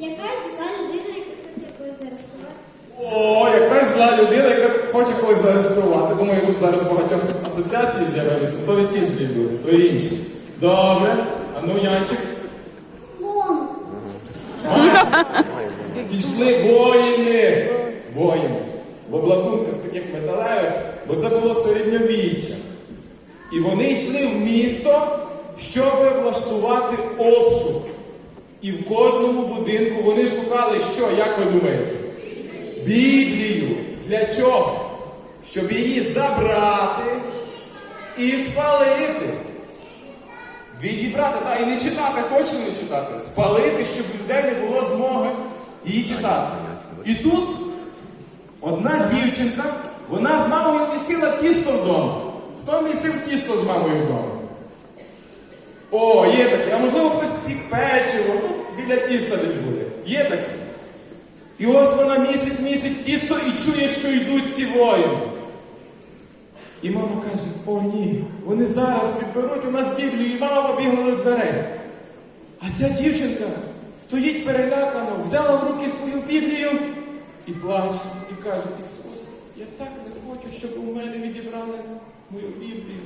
Якась зла людина, яка хоче когось заарештувати. О, якась зла людина, яка хоче когось заарештувати. Думаю, тут зараз багатьох асоціацій з'явились, то не ті злі люди, то інші. Добре, а ну Янчик. Слон. Пішли воїни. Воїни. В облакунках таких металевих, бо це було середньовіччя. І вони йшли в місто, щоб влаштувати обшук. І в кожному будинку вони шукали що, як ви думаєте? Біблію. Для чого? Щоб її забрати і спалити. Відібрати, так, і не читати, точно не читати. Спалити, щоб людей не було змоги її читати. І тут одна дівчинка, вона з мамою місила тісто вдома. Хто місив тісто з мамою вдома? О, є таке. А можливо хтось пік печиво, ну, біля тіста десь буде. Є таке. І ось вона місить, місить тісто і чує, що йдуть ці воїни. І мама каже, о ні, вони зараз відберуть у нас Біблію, і мама побігла до дверей. А ця дівчинка стоїть перелякано, взяла в руки свою Біблію і плаче, і каже, Ісус, я так не хочу, щоб у мене відібрали мою Біблію.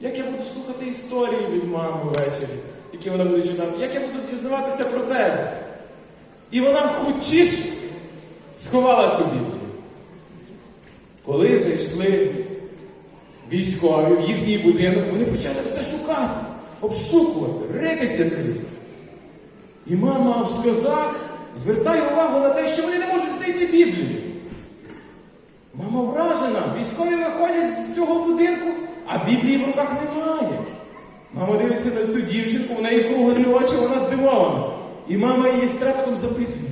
Як я буду слухати історії від мами ввечері, які вона буде читати, як я буду дізнаватися про тебе? І вона хочеш сховала цю Біблію. Коли зайшли військові в їхній будинок, вони почали все шукати, обшукувати, ритися скрізь. І мама в сльозах звертає увагу на те, що вони не можуть знайти Біблію. Мама вражена, військові виходять з цього будинку, а Біблії в руках немає. Мама дивиться на цю дівчинку, у неї круглі очі, вона здивована. І мама її з запитує,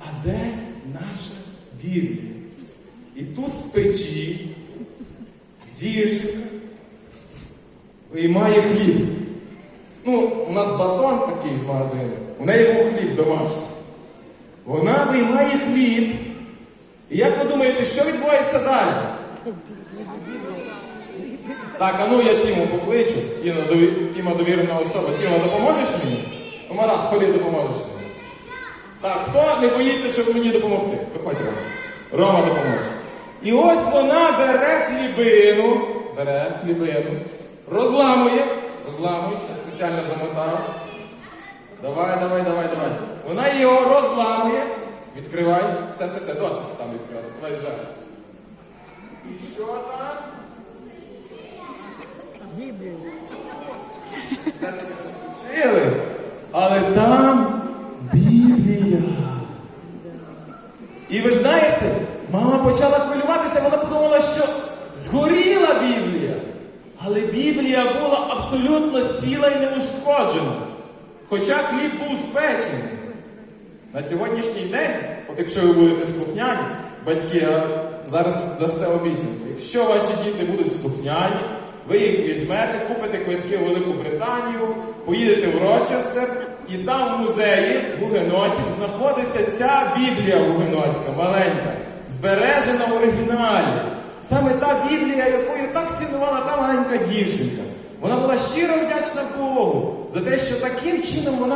а де наша Біблія? І тут з печі дівчинка виймає хліб. Ну, у нас батон такий з магазину, у неї був хліб домашній. Вона виймає хліб. І як ви думаєте, що відбувається далі? Так, а ну я Тіму покличу. Тіма, дові- Тіма довірена особа. Тіма, допоможеш мені? Марат, ходи, допоможеш мені. Так, хто не боїться, щоб мені допомогти? Виходь, Рома. Рома допоможе. І ось вона бере хлібину, бере хлібину, розламує, розламує, спеціально замотав. Давай, давай, давай, давай. Вона його розламує. Відкривай. Все, все, все, досить там відкривати. Давай зверху. І що там? Вчили. Але там Біблія. І ви знаєте, мама почала хвилюватися, вона подумала, що згоріла Біблія. Але Біблія була абсолютно ціла і неушкоджена. Хоча хліб був спечений. На сьогоднішній день, от якщо ви будете слухняні, батьки а зараз дасте обіцянку, якщо ваші діти будуть слухняні, ви їх візьмете, купите квитки в Велику Британію, поїдете в Рочестер, і там в музеї гугенотів знаходиться ця Біблія гугенотська, маленька, збережена в оригіналі. Саме та Біблія, якою так цінувала та маленька дівчинка. Вона була щиро вдячна Богу за те, що таким чином вона